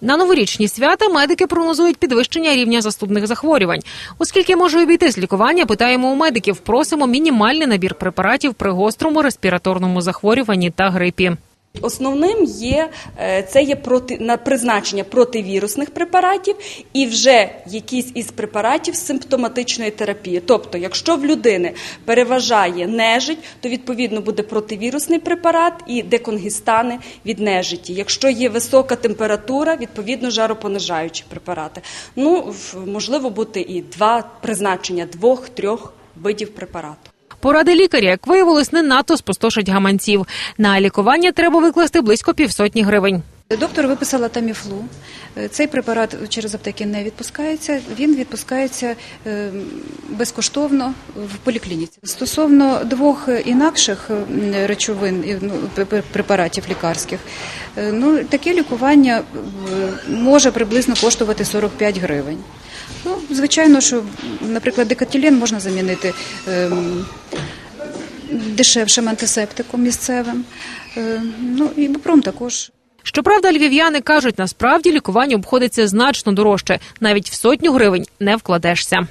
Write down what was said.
На новорічні свята медики прогнозують підвищення рівня застудних захворювань. Оскільки може обійтись лікування, питаємо у медиків. Просимо мінімальний набір препаратів при гострому респіраторному захворюванні та грипі. Основним є е, це є проти на призначення противірусних препаратів і вже якісь із препаратів симптоматичної терапії. Тобто, якщо в людини переважає нежить, то відповідно буде противірусний препарат і деконгістани від нежиті. Якщо є висока температура, відповідно жаропонижаючі препарати. Ну можливо бути і два призначення двох-трьох видів препарату. Поради лікаря, як виявилось, не надто спустошать гаманців. На лікування треба викласти близько півсотні гривень. Доктор виписала таміфлу. Е, Цей препарат через аптеки не відпускається. Він відпускається е, безкоштовно в поліклініці. Стосовно двох інакших е, речовин ну, пр- пр- препаратів лікарських, ну таке лікування може приблизно коштувати 45 гривень. Ну, звичайно, що, наприклад, декатилен можна замінити. ем, Дешевшим антисептиком місцевим. Ну і бопром також. Щоправда, львів'яни кажуть, насправді лікування обходиться значно дорожче. Навіть в сотню гривень не вкладешся.